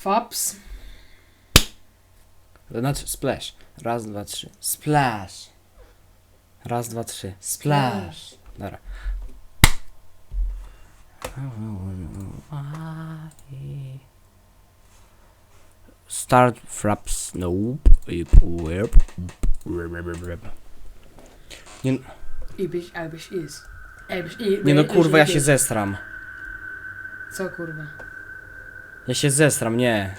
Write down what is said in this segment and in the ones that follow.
Faps. Znaczy splash. Raz, dwa, trzy. Splash. Raz, dwa, trzy. Splash. Dobra. Start fraps. Nope. Nie, Ibiś, abyś is. Abyś i. nie no kurwa, ja się zestram. Co kurwa? Ja się zestram, nie.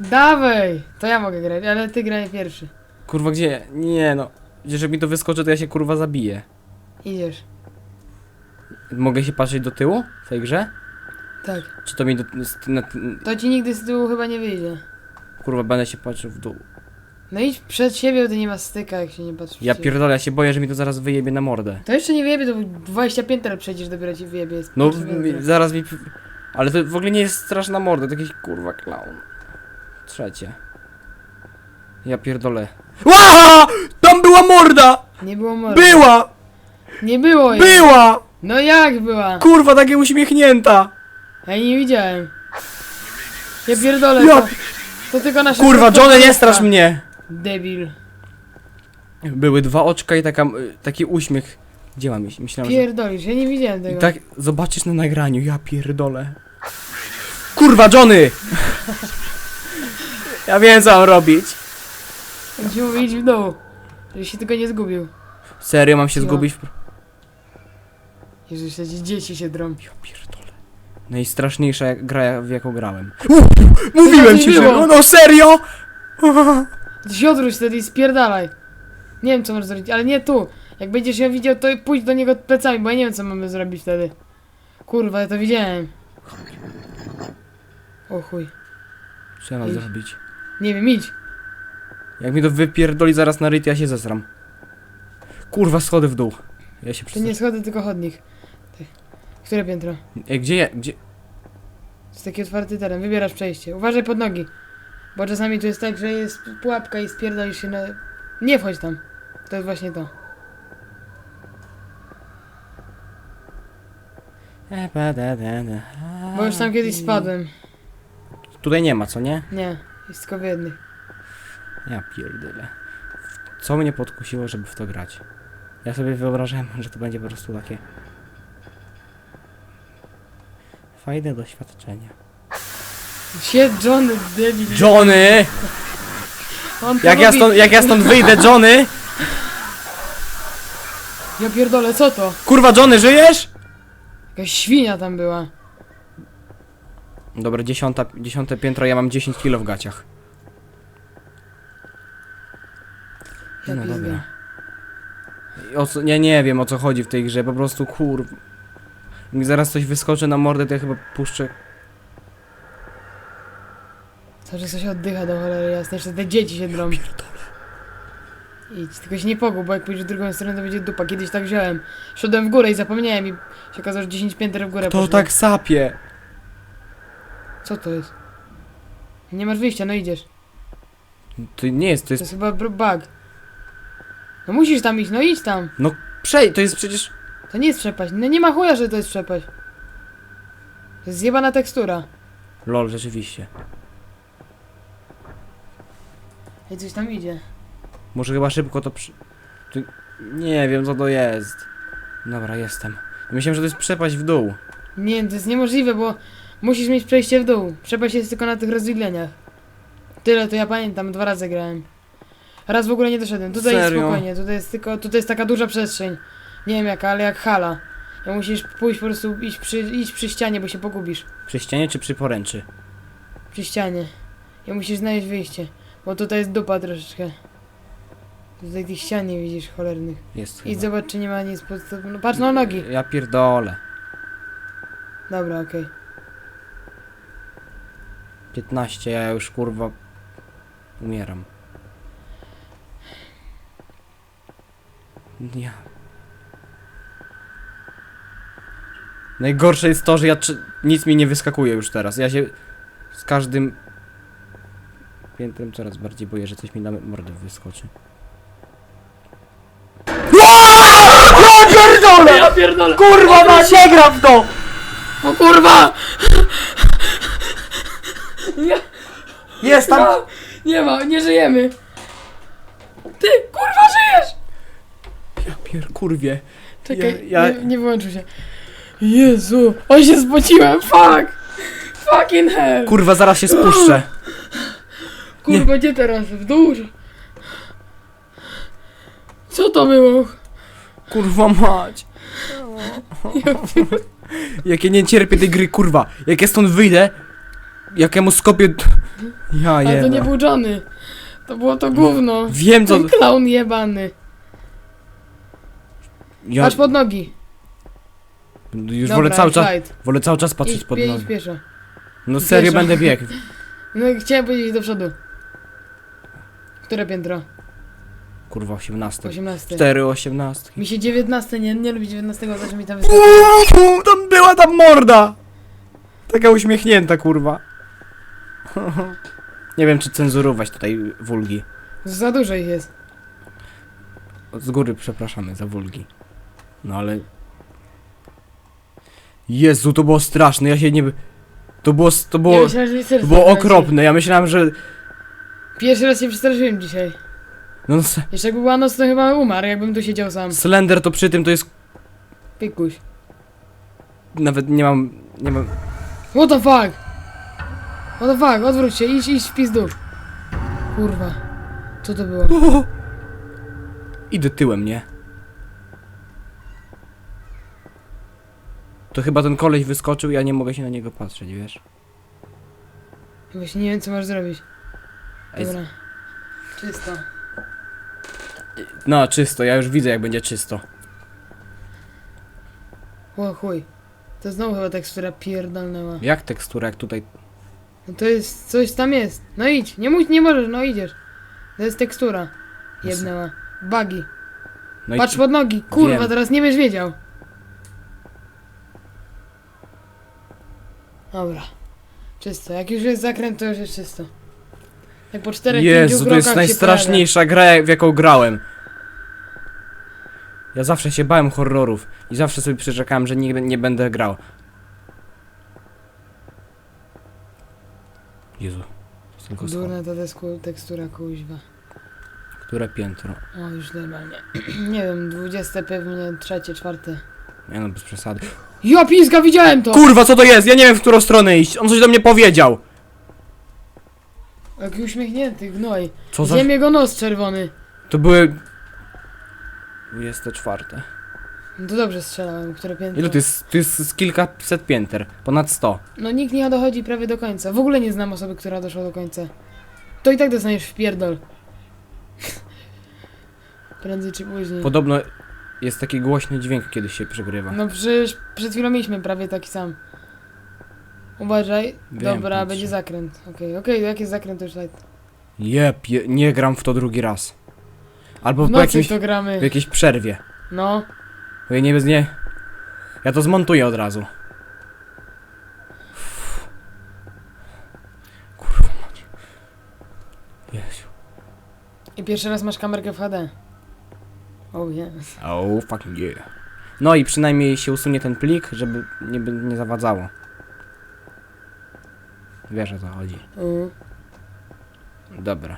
Dawaj! To ja mogę grać, ale ty graj pierwszy. Kurwa, gdzie? Nie no. Jeżeli mi to wyskoczy, to ja się kurwa zabiję. Idziesz. Mogę się patrzeć do tyłu w tej grze? Tak. Czy to mi do, na, To ci nigdy z tyłu chyba nie wyjdzie. Kurwa, będę się patrzył w dół. No idź przed siebie, bo to nie ma styka, jak się nie patrzysz. Ja w siebie. pierdolę, ja się boję, że mi to zaraz wyjebie na mordę. To jeszcze nie wyjebie, to 20 pięter przejdziesz, dopiero ci wyjebie. Jest No, mi, zaraz mi... Ale to w ogóle nie jest straszna morda, to jakiś kurwa clown. Trzecie. Ja pierdolę. Ła! Tam była morda! Nie było mordy. Była! Nie było jej. Była! No jak była? Kurwa, takie uśmiechnięta! Ja jej nie widziałem. Ja pierdolę Ja to. To tylko nasze... Kurwa, Johnny, nie strasz mnie! Debil. Były dwa oczka i taka, taki uśmiech. Gdzie mam iść? Myślałem, że... Pierdolisz, ja nie widziałem tego. I tak zobaczysz na nagraniu, ja pierdolę. Kurwa, Johnny! ja wiem co mam robić. Mówię, idź w dół. Żebyś się tylko nie zgubił. Serio, mam się zgubić? w- Jezus, te dzieci się drą. Ja pierdolę. Najstraszniejsza gra, w jaką grałem. Mówiłem tak ci, że... No, no serio! Ty się odwróć wtedy i spierdalaj. Nie wiem co możesz zrobić, ale nie tu. Jak będziesz ją widział, to pójdź do niego plecami, bo ja nie wiem co mamy zrobić wtedy. Kurwa, ja to widziałem. O chuj. Mam Idź. zrobić? Nie wiem, idź. Jak mi to wypierdoli zaraz na ryt, ja się zesram. Kurwa, schody w dół. Ja się To nie schody, tylko chodnik. Ty. Które piętro? Ej, gdzie ja... Gdzie... To jest taki otwarty teren, wybierasz przejście. Uważaj pod nogi. Bo czasami tu jest tak, że jest pułapka i spierdolisz się na... Nie wchodź tam. To jest właśnie to. Bo już tam kiedyś spadłem. Tutaj nie ma, co nie? Nie, jest tylko w jednych. Ja pierdolę. Co mnie podkusiło, żeby w to grać? Ja sobie wyobrażałem, że to będzie po prostu takie... Fajne doświadczenie. Się Johnny debil. Johnny! On to Jak ja, robi- stąd, jak ja stąd wyjdę, Johnny! Ja pierdolę, co to? Kurwa, Johnny, żyjesz? Jakaś świnia tam była. Dobra, dziesiąta, dziesiąte piętro, ja mam 10 kilo w gaciach. Ja No dobra. I O co, ja nie wiem o co chodzi w tej grze, po prostu kur... Mi zaraz coś wyskoczy na mordę, to ja chyba puszczę... Cały czas coś oddycha do cholery jasne, jeszcze te dzieci się drą. Idź, tylko się nie pogub, bo jak pójdziesz w drugą stronę to będzie dupa. Kiedyś tak wziąłem. Szedłem w górę i zapomniałem i się okazało, że 10 pięter w górę To poszło. tak sapie! Co to jest? Nie masz wyjścia, no idziesz. To nie jest, to To jest... jest chyba br- bug. No musisz tam iść, no idź tam. Przej, to jest przecież... To nie jest przepaść. No nie ma chuja, że to jest przepaść. To jest zjebana tekstura. Lol, rzeczywiście. Ej, coś tam idzie. Może chyba szybko to przy... Nie wiem co to jest. Dobra, jestem. Myślałem, że to jest przepaść w dół. Nie, to jest niemożliwe, bo musisz mieć przejście w dół. Przepaść jest tylko na tych rozwidleniach. Tyle to ja pamiętam, dwa razy grałem. Raz w ogóle nie doszedłem. Tutaj jest Serio? spokojnie, tutaj jest tylko, tutaj jest taka duża przestrzeń. Nie wiem jaka, ale jak hala. Ja musisz pójść po prostu, iść przy, iść przy ścianie, bo się pogubisz. Przy ścianie czy przy poręczy? Przy ścianie. Ja musisz znaleźć wyjście. Bo tutaj jest dupa troszeczkę. Tutaj tych ścian nie widzisz, cholernych. Jest chyba. zobacz, czy nie ma nic pod... No patrz na nogi. Ja pierdolę. Dobra, okej. 15, ja już kurwa... Umieram. Ja... Najgorsze jest to, że ja czy... nic mi nie wyskakuje już teraz. Ja się z każdym piętrem coraz bardziej boję, że coś mi na mordę wyskoczy. Ja pierdolę! Kurwa, na nie gram w to! O kurwa! Ja, Jest tam! No, nie ma, nie żyjemy. Ty, kurwa, żyjesz! Ja pier... kurwie. Czekaj, Ja- ja- Nie, nie wyłączył się. Jezu, oj się spociłem, fuck! Fucking hell! Kurwa, zaraz się spuszczę. Kurwa, gdzie teraz? W dół? Co to było? Kurwa mać. Jak ja nie cierpię tej gry, kurwa. Jak ja stąd wyjdę, jak ja mu skopię... Ja Ale to nie jeba. był Johnny. To było to gówno. Wiem co... Ten jebany. Ja Patrz pod nogi. już Dobra, wolę cały czas... Wolę cały czas patrzeć Idź, pod idź nogi. pieszo. No serio pieszo. będę biegł. No i chciałem powiedzieć do przodu. Które piętro? Kurwa, 18. 18. 4, 18. Mi się 19, nie, nie lubi 19, bo zawsze mi tam wystarczy. Uuu, tam była tam morda! Taka uśmiechnięta, kurwa. Nie wiem, czy cenzurować tutaj wulgi. Za dużo ich jest. Z góry przepraszamy za wulgi. No ale... Jezu, to było straszne, ja się nie... To było... To Ja było, myślałem, mi serce to było okropne, ja myślałem, że... Pierwszy raz się przestraszyłem dzisiaj. No, s- Jeszcze jakby była noc, to chyba umarł, jakbym tu siedział sam. Slender to przy tym to jest... Pikuś. Nawet nie mam... Nie mam... What the fuck? What the fuck? Odwróć się, idź, idź w pizdu. Kurwa. Co to było? O! Idę tyłem, nie? To chyba ten koleś wyskoczył, ja nie mogę się na niego patrzeć, wiesz? Właśnie nie wiem, co masz zrobić. Ej, Dobra. Czysto. No, czysto, ja już widzę jak będzie czysto. O chuj. To znowu chyba tekstura pierdolnęła. Jak tekstura, jak tutaj... No to jest, coś tam jest. No idź, nie mów, nie możesz, no idziesz. To jest tekstura. Jebnęła. Bugi. No Patrz i... pod nogi. Kurwa, Wiem. teraz nie będziesz wiedział. Dobra. Czysto. Jak już jest zakręt, to już jest czysto. Jak po Jezu, to jest najstraszniejsza gra, w jaką grałem. Ja zawsze się bałem horrorów i zawsze sobie przyrzekałem, że nigdy nie będę grał. Jezu. Durna to jest ku- tekstura kuźwa. Które piętro? O, już normalnie. nie wiem, dwudzieste pewnie, trzecie, czwarte. Nie no, bez przesady. Ja piska, widziałem to! Kurwa, co to jest? Ja nie wiem, w którą stronę iść. On coś do mnie powiedział. Jaki uśmiechnięty gnoj. Co za... Zjem jego nos czerwony. To były... 24. No to dobrze strzelałem, które piętro. Ile to jest? To jest z kilkaset pięter. Ponad 100. No nikt nie dochodzi prawie do końca. W ogóle nie znam osoby, która doszła do końca. To i tak dostaniesz w pierdol. Prędzej czy później. Podobno jest taki głośny dźwięk, kiedy się przegrywa. No przecież przed chwilą mieliśmy prawie taki sam. Uważaj. Wiem, Dobra, patrzę. będzie zakręt. Okej, okej, jak jest zakręt to już light. Jep, je, nie gram w to drugi raz. Albo W po nocy jakimś, to gramy. w jakiejś przerwie. No. Ja nie bez nie... Ja to zmontuję od razu. Kurwa mać. Jezu. I pierwszy raz masz kamerkę w HD. Oh yes. Oh, fucking yeah. No i przynajmniej się usunie ten plik, żeby nie, by- nie zawadzało. Wiesz o co chodzi. Mhm. Dobra.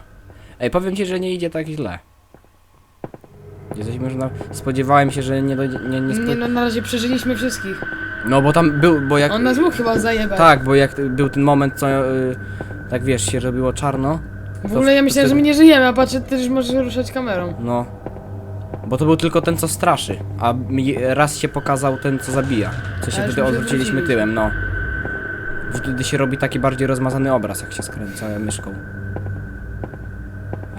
Ej, powiem ci, że nie idzie tak źle. Jesteśmy już na... Spodziewałem się, że nie dojdzie... Nie, nie spo... Nie no, na razie przeżyliśmy wszystkich. No bo tam był, bo jak... On nas mógł chyba zajebać. Tak, bo jak był ten moment, co... Y, tak wiesz, się robiło czarno. W ogóle ja myślałem, że my nie żyjemy, a patrzę, ty też możesz ruszać kamerą. No. Bo to był tylko ten, co straszy. A raz się pokazał ten, co zabija. Co się wtedy już odwróciliśmy. tyłem, no. Wtedy się robi taki bardziej rozmazany obraz, jak się skręca myszką.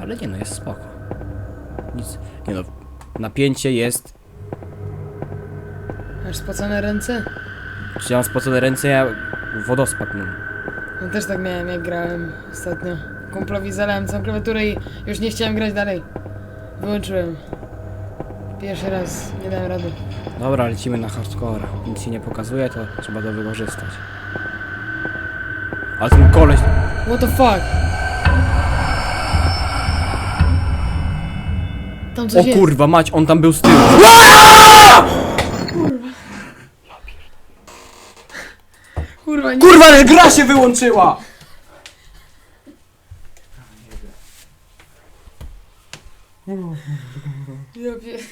Ale nie no, jest spoko. Nic. Nie no. Napięcie jest. Masz spocone ręce? Czy ja mam spocone ręce, ja wodospad mam. No też tak miałem, jak grałem ostatnio. Kumplowi zalałem całą klawiaturę i już nie chciałem grać dalej. Wyłączyłem. Pierwszy raz nie dałem rady. Dobra, lecimy na hardcore. Nic się nie pokazuje, to trzeba to wykorzystać. A ten koleś... What the fuck? Tam coś O jest. kurwa mać, on tam był z tyłu. Kurwa, Kurwa, nie. Kurwa, ale gra się wyłączyła! Ja pier-